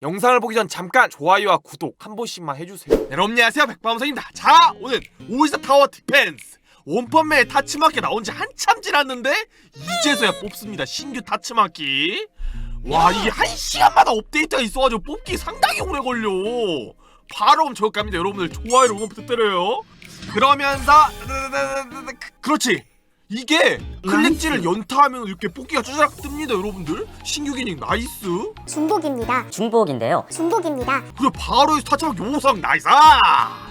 영상을 보기 전 잠깐 좋아요와 구독 한 번씩만 해주세요. 네, 여러분 안녕하세요 백범성입니다. 자 오늘 올스타 타워 디펜스 원펀맨 타츠마키 나온 지 한참 지났는데 이제서야 뽑습니다. 신규 타츠마키. 와 이게 한 시간마다 업데이트가 있어가지고 뽑기 상당히 오래 걸려. 바로 저거 갑니다. 여러분들 좋아요를 응원 부탁드려요. 그러면서 그렇지. 이게 클릭지를 연타하면 이렇게 뽑기가 쭈르륵 뜹니다 여러분들. 신규 기능 나이스. 중복입니다. 중복인데요. 중복입니다. 그래 바로 타차막 요성 나이스.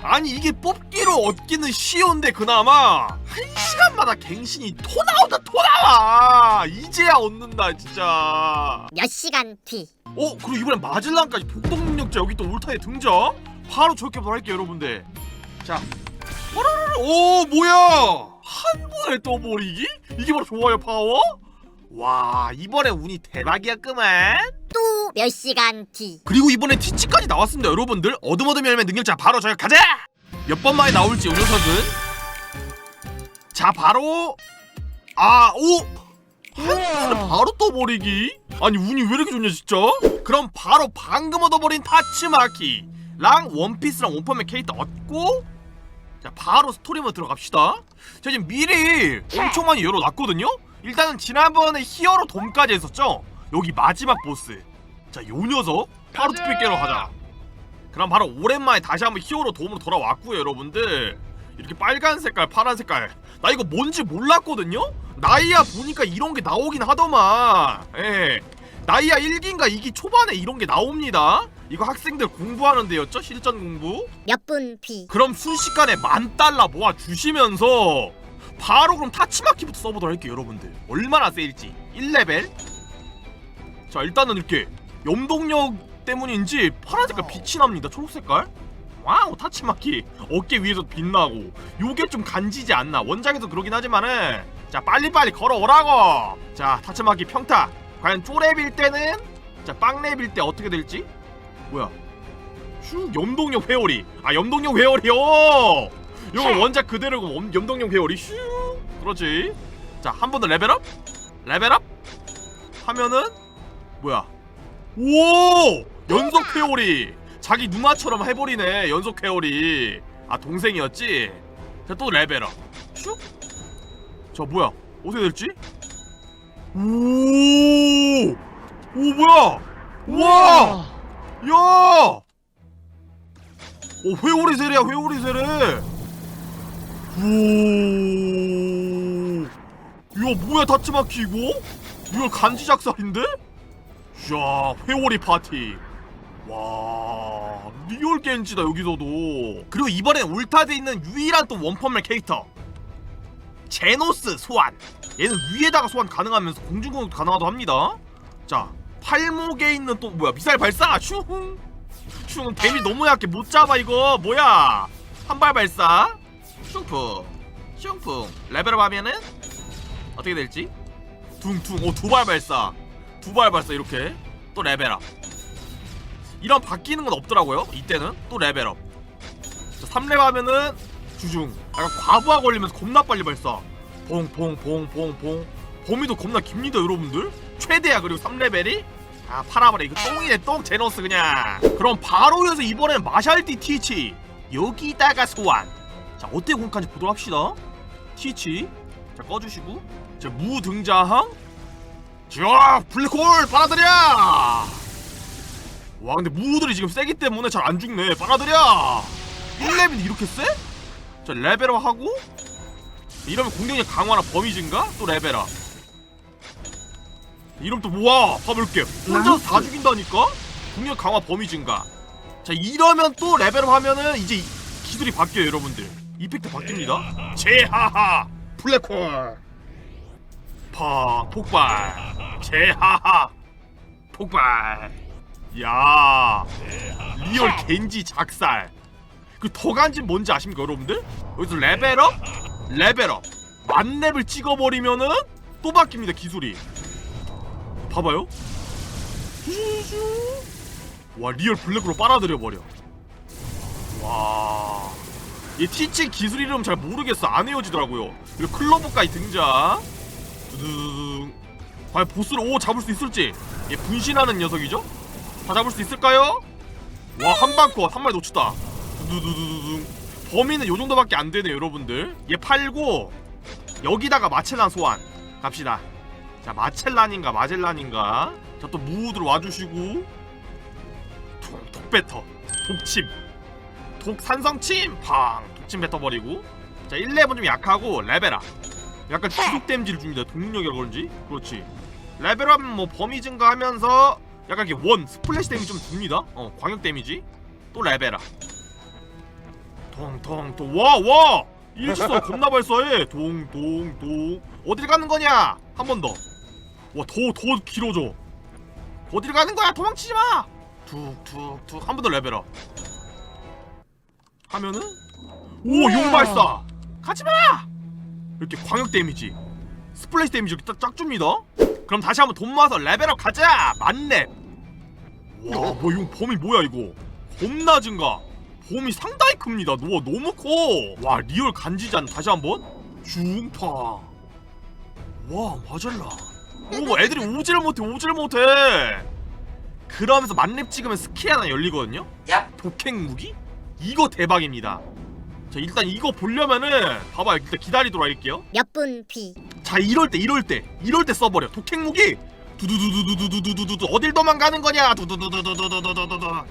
아니 이게 뽑기로 얻기는 쉬운데 그나마 한 시간마다 갱신이 토 나온다 토 나와. 이제야 얻는다 진짜. 몇 시간 뒤. 어 그리고 이번엔 마질란까지 폭동 능력자 여기 또 울타에 등장. 바로 저렇게 할게요 여러분들. 자. 뽀로로로 오 뭐야 한 번에 떠버리기 이게 바로 좋아요 파워? 와 이번에 운이 대박이야 끄만. 또 몇 시간 뒤. 그리고 이번에 티치까지 나왔습니다 여러분들. 어둠어둠 열매 능력자 바로 저희 가자! 몇 번 만에 나올지 이 녀석은? 자 바로! 아 오! 한 번에 바로 떠버리기? 아니 운이 왜 이렇게 좋냐 진짜? 그럼 바로 방금 얻어버린 타츠마키랑 원피스랑 원펀맨 캐릭터 얻고 자 바로 스토리 모드 들어갑시다. 자 지금 미리 엄청 많이 열어놨거든요? 일단은 지난번에 히어로 돔까지 했었죠? 여기 마지막 보스. 자 요 녀석. 바로 투표 깨러 가자. 그럼 바로 오랜만에 다시 한번 히어로 돔으로 돌아왔고요 여러분들. 이렇게 빨간 색깔 파란 색깔. 나 이거 뭔지 몰랐거든요? 나이야 보니까 이런 게 나오긴 하더만. 예. 나이야 1기인가 2기 초반에 이런 게 나옵니다 이거 학생들 공부하는 데였죠 실전 공부? 몇 분 뒤. 그럼 순식간에 만 달러 모아 주시면서 바로 그럼 타치마키부터 써보도록 할게요 여러분들. 얼마나 세일지. 1레벨? 자 일단은 이렇게 염동력 때문인지 파란 색깔 빛이 납니다 초록 색깔. 와우 타치마키. 어깨 위에서 빛나고. 요게 좀 간지지 않나. 원작에도 그러긴 하지만은. 자 빨리빨리 걸어오라고. 자 타치마키 평타. 과연 쪼랩일 때는? 자 빵랩일 때 어떻게 될지 뭐야? 슈 염동력 회오리. 아 염동력 회오리요! 요거 원작 그대로고 엄- 염동력 회오리. 슈 그렇지. 자 한 번 더 레벨업? 레벨업? 하면은 뭐야? 오! 연속 회오리. 자기 누나처럼 해버리네 연속 회오리. 아 동생이었지? 자또 레벨업. 슉저 뭐야? 어떻게 될지? 오 오 뭐야? 우와 야! 오 회오리 세례야 회오리 세례 오. 이거 뭐야 다츠마키 이거? 이거 간지 작살인데? 야 회오리 파티. 와 리얼 겐지다 여기서도. 그리고 이번엔 울타드에 있는 유일한 또 원펀맨 캐릭터. 제노스 소환. 얘는 위에다가 소환 가능하면서 공중공격 가능하도 합니다. 자 팔목에 있는 또 뭐야? 미사일 발사? 슝슝 데미 너무 약해. 못 잡아 이거. 뭐야? 한 발 발사. 슝풍. 슝풍. 레벨업 하면은 어떻게 될지? 둥둥. 오두 발 발사. 두 발 발사 이렇게. 또 레벨업. 이런 바뀌는 건 없더라고요 이때는. 또 레벨업. 자, 3렙 하면은 주중. 약간 과부하 걸리면서 겁나 빨리 발사. 봉봉봉봉봉. 범위도 겁나 깁니다 여러분들. 최대야 그리고 3레벨이 아 팔아버려. 이거 똥이네. 똥 제노스 그냥. 그럼 바로 이어서 이번엔 마샬티 티치. 여기다가 소환. 자 어떻게 공격하는지 보도록 합시다. 티치. 자 꺼주시고. 자 무 등장 자 블랙홀 빨아들여! 와 근데 무들이 지금 세기 때문에 잘 안 죽네. 빨아들여! 1레벨이 이렇게 세? 자 레벨업 하고. 이러면 공격력 강화나 범위 증가? 또 레벨업 이러면 또 뭐야 봐볼게 혼자서 다 죽인다니까? 공격 강화 범위 증가. 자 이러면 또 레벨업 하면은 이제 이- 기술이 바뀌어요 여러분들. 이펙트 바뀝니다. 제하하! 블랙홀! 파 폭발! 제하하! 폭발! 야! 리얼 겐지 작살! 그 더 간지 뭔지 아십니까 여러분들? 여기서 레벨업? 레벨업! 만렙을 찍어버리면은 또 바뀝니다 기술이 봐봐요. 와 리얼 블랙으로 빨아들여 버려. 와 이 티치 기술 이름 잘 모르겠어. 안 외워지더라고요. 그리고 클로버까지 등장. 두둥. 과연 보스를 오 잡을 수 있을지. 얘 분신하는 녀석이죠? 다 잡을 수 있을까요? 와 한방컷 한 마리 놓쳤다. 두두두두두 범위는 요 정도밖에 안 되네요 여러분들. 얘 팔고 여기다가 마첼란 소환. 갑시다 자 마첼란인가 마젤란인가? 자 또 무우들 와주시고. 톡, 톡 뱉어 독침 독 산성침! 팡! 독침 뱉어버리고. 자 1레벨 좀 약하고 레벨업 약간 지속 데미지를 줍니다. 동력이라 그런지. 그렇지. 레벨업 뭐 범위 증가하면서 약간 이게 원 스플래시 데미지 좀 줍니다. 어 광역 데미지. 또 레벨업 통통 통 와와 일시선 겁나 발사해. 동동동. 어딜 가는 거냐 한 번 더 와 더 더 길어져. 어딜 가는 거야? 도망치지 마! 툭 툭 툭. 한 번 더 레벨업. 하면은? 오 용발사! 가지 마! 이렇게 광역 데미지. 스플래시 데미지 이렇게 딱, 쫙 줍니다. 그럼 다시 한번 돈 모아서 레벨업 가자! 만렙 와 뭐 이거 범위 뭐야 이거? 겁나 증가. 범위 상당히 큽니다. 와 너무 커 와 리얼 간지잔 다시 한 번. 중파 와 마젤라 오 애들이 오질 못해 오질 못해. 그러면서 만렙 찍으면 스킬 하나 열리거든요? 독행 무기? 이거 대박입니다. 자 일단 이거 보려면은 봐봐 일단 기다리도록 할게요. 몇 분 뒤. 자 이럴 때 이럴 때 이럴 때 써버려. 독행 무기? 두두두두두두두두두 어딜 도망가는 거냐 두두두두두두두두두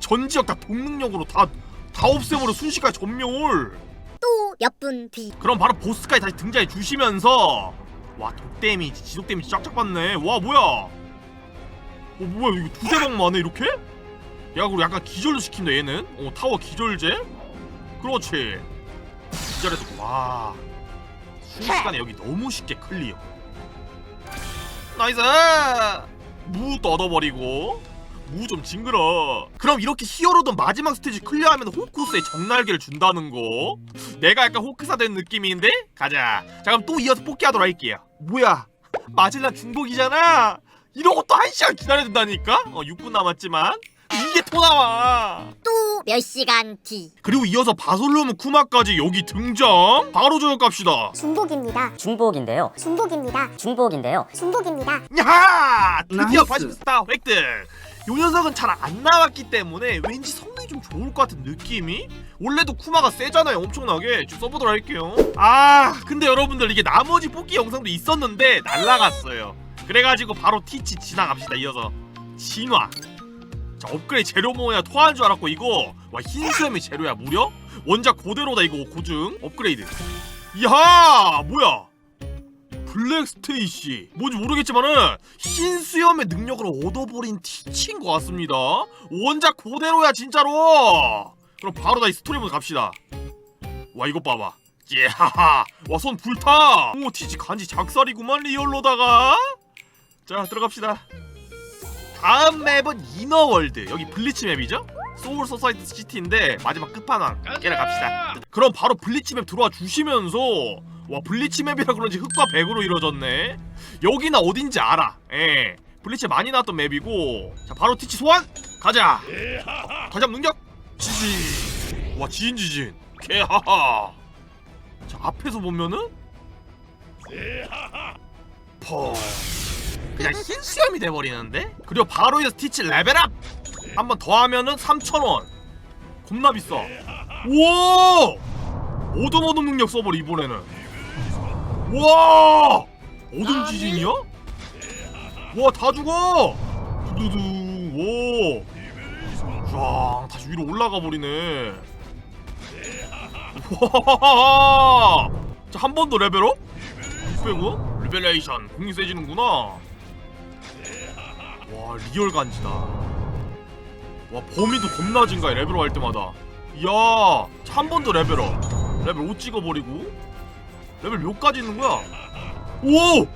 전 지역 다 독능력으로 다 다 없애버려 순식간에 전멸 또 몇 분 뒤. 그럼 바로 보스까지 다시 등장해 주시면서. 와 독 데미지 지속 데미지 쫙쫙 받네. 와 뭐야? 어 뭐야 이거 두세 방 만에 이렇게? 야 그리고 약간 기절도 시킨다 얘는. 어 타워 기절제? 그렇지. 기절해서 와. 순식간에 여기 너무 쉽게 클리어. 나이스! 무 뜯어버리고 무 좀 징그러 그럼 이렇게 히어로든 마지막 스테이지 클리어하면 호크스의 정날개를 준다는 거 내가 약간 호크사 된 느낌인데 가자 자 그럼 또 이어서 뽑기하도록 할게요 뭐야 마질라 중복이잖아 이러고 또 한 시간 기다려야 된다니까 어 6분 남았지만 이게 또 나와 또 몇 시간 뒤. 그리고 이어서 바솔로무 쿠마까지 여기 등장 바로 저격 갑시다 중복입니다. 중복인데요. 중복입니다. 중복인데요. 중복입니다. 야하! 드디어 나이스. 바시스타 획득! 요 녀석은 잘 안 나왔기 때문에 왠지 성능이 좀 좋을 것 같은 느낌이? 원래도 쿠마가 세잖아요 엄청나게. 좀 써보도록 할게요. 아 근데 여러분들 이게 나머지 뽑기 영상도 있었는데 날라갔어요. 그래가지고 바로 티치 지나갑시다 이어서. 진화. 자 업그레이드 재료 모으냐 토한 줄 알았고 이거. 와 흰수염이 재료야 무려? 원작 고대로다 이거 고증. 업그레이드. 이야 뭐야 블랙 스테이시 뭔지 모르겠지만은 흰 수염의 능력을 얻어버린 티치인 것 같습니다. 원작 그대로야 진짜로. 그럼 바로 다이 스토리 모드 갑시다. 와 이것 봐봐. 예하하. 와 손 불타. 오 티치 간지 작살이구만 리얼로다가. 자 들어갑시다. 다음 맵은 이너월드. 여기 블리치 맵이죠? 소울 소사이티 시티인데 마지막 끝판왕. 깨러 갑시다. 그럼 바로 블리치 맵 들어와 주시면서 와 블리치 맵이라 그런지 흑과 백으로 이루어졌네. 여기나 어딘지 알아. 예. 블리치 많이 나왔던 맵이고. 자 바로 티치 소환. 가자. 가자 능력. 지진 와 지진 지진. 개하하. 자 앞에서 보면은? 펑 그냥 흰 수염이 돼버리는데? 그리고 바로 이어서 티치 레벨업! 한 번 더 하면은 3,000원. 겁나 비싸. 오든 오든 능력 써버려 이번에는 와! 오든 지진이야? 와 다 죽어! 두두두 오쫙 다시 위로 올라가 버리네. 와 자 한 번 더 레벨업? 600원? 리벨레이션 공이 세지는구나. 와 리얼 간지다. 와 범위도 겁나 증가해 레벨업 할 때마다. 이야 한 번 더 레벨업. 레벨 5 찍어버리고 레벨 몇까지 있는 거야? 오!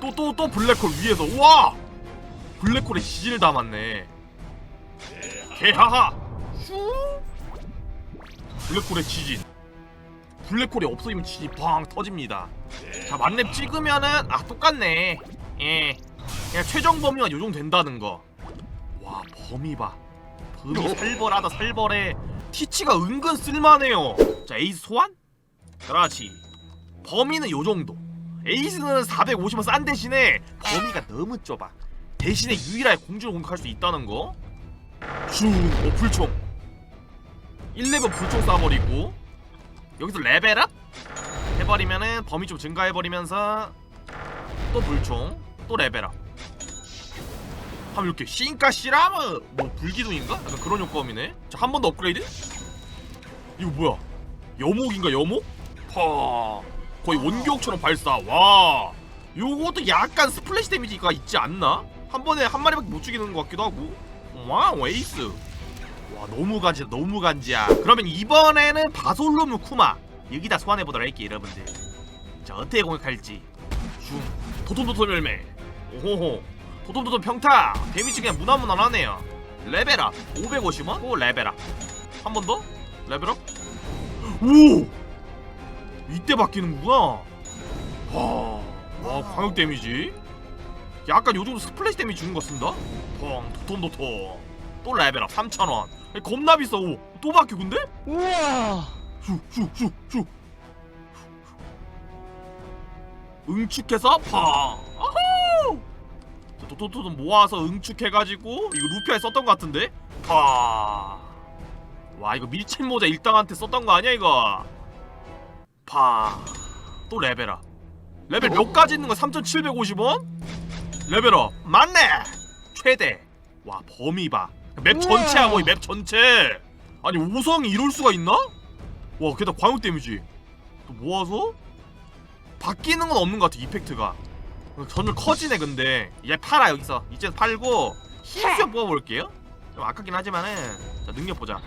또 또 또 블랙홀 위에서. 와! 블랙홀에 지진을 담았네. 개하하! 슈 블랙홀의 지진. 블랙홀이 없어지면 지진이 팡 터집니다. 자 만렙 찍으면은 아 똑같네. 예. 그냥 최종 범위가 요정 된다는 거 와 범위 봐. 범위 살벌하다 살벌해. 티치가 은근 쓸만해요. 자 에이스 소환? 그렇지 범위는 요 정도 에이스는 450원 싼 대신에 범위가 너무 좁아 대신에 유일하게 공중을 공격할 수 있다는 거. 슈, 오 불총. 1레벨 불총 쏴버리고 여기서 레벨업 해버리면은 범위 좀 증가해버리면서 또 불총, 또 레벨업. 하면 이렇게 신가 시라무 뭐 불기둥인가? 약간 그런 효과음이네. 자한번 더 업그레이드. 이거 뭐야? 여목인가 여목? 파 거의 원기옥처럼 발사. 와. 요것도 약간 스플래시 데미지가 있지 않나? 한 번에 한 마리밖에 못 죽이는 것 같기도 하고. 와, 에이스. 와, 너무 간지야, 너무 간지야. 그러면 이번에는 바솔로무 쿠마 여기다 소환해 보도록 할게요, 여러분들. 자, 어떻게 공격할지. 슝. 도톰도톰 열매. 오호호. 도톰도톰 평타. 데미지 그냥 무난무난하네요. 레벨업 550원. 오, 레벨업. 한 번 더. 레벨업. 오! 이때 바뀌는구나. 와, 와 광역 데미지. 약간 요정도 스플래시 데미지 주는 거 쓴다. 펑, 도톰도톰. 또 레벨업 3,000원. 겁나 비싸. 오, 또 바뀌어 근데? 우와. 슉슉슉슉. 응축해서 펑. 아호! 도토토도 모아서 응축해가지고 이거 루피아에 썼던 거 같은데? 파. 와 이거 밀짚 모자 일당한테 썼던 거 아니야 이거? 파. 또 레벨업. 레벨 몇 가지 있는 거 3,750원? 레벨업 맞네. 최대. 와 범위 봐. 맵 전체야 거의 맵 전체. 아니 오성이 이럴 수가 있나? 와 게다가 광역 데미지 또 모아서 바뀌는 건 없는 것 같아 이펙트가 점점 커지네 근데 얘 팔아 여기서 이제 팔고 힘수업 뽑아볼게요 좀 아깝긴 하지만은 자 능력 보자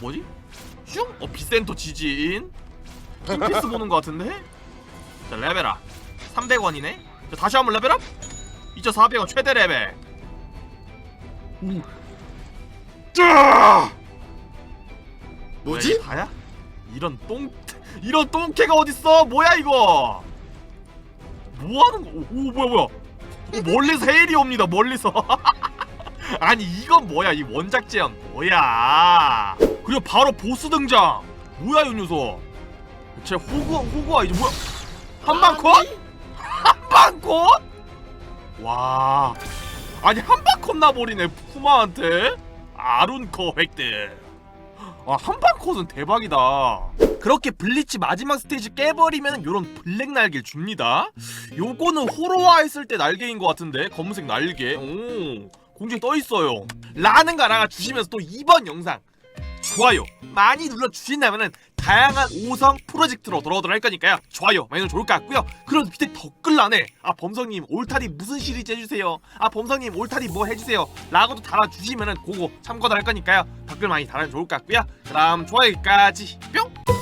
뭐지? 슝? 어 비센토 지진 킹피스 보는 것 같은데? 자 레벨업 300원이네 자 다시 한번 레벨업 2400원 최대 레벨 오 짜! 뭐지? 뭐야, 이게 다야? 이런 똥 이런 똥개가 어딨어? 뭐야 이거? 뭐 하는 거? 오, 오 뭐야 뭐야? 오, 멀리서 헤일이 옵니다. 멀리서. 아니 이건 뭐야? 이 원작 제한 뭐야? 그리고 바로 보스 등장. 뭐야 이 녀석? 제 호구 호구가 이제 뭐야? 한방 컷? 한방 컷? 와. 아니 한방 컷 나 버리네 푸마한테. 아룬커 획득. 아 한방 컷은 대박이다 그렇게 블리치 마지막 스테이지 깨버리면 요런 블랙 날개를 줍니다 요거는 호러화 했을 때 날개인 것 같은데 검은색 날개 오 공중에 떠 있어요. 라는 거 하나 주시면서 또 이번 영상 좋아요 많이 눌러 주신다면은 다양한 5성 프로젝트로 돌아오도록 할 거니까요. 좋아요 많이 눌러 좋을 것 같고요. 그럼 밑에 댓글란에 아 범성님 올타리 무슨 시리즈 해주세요? 아 범성님 올타리 뭐 해주세요? 라고도 달아주시면은 그거 참고도 할 거니까요. 댓글 많이 달아주면 좋을 것 같고요. 그럼 좋아요까지 뿅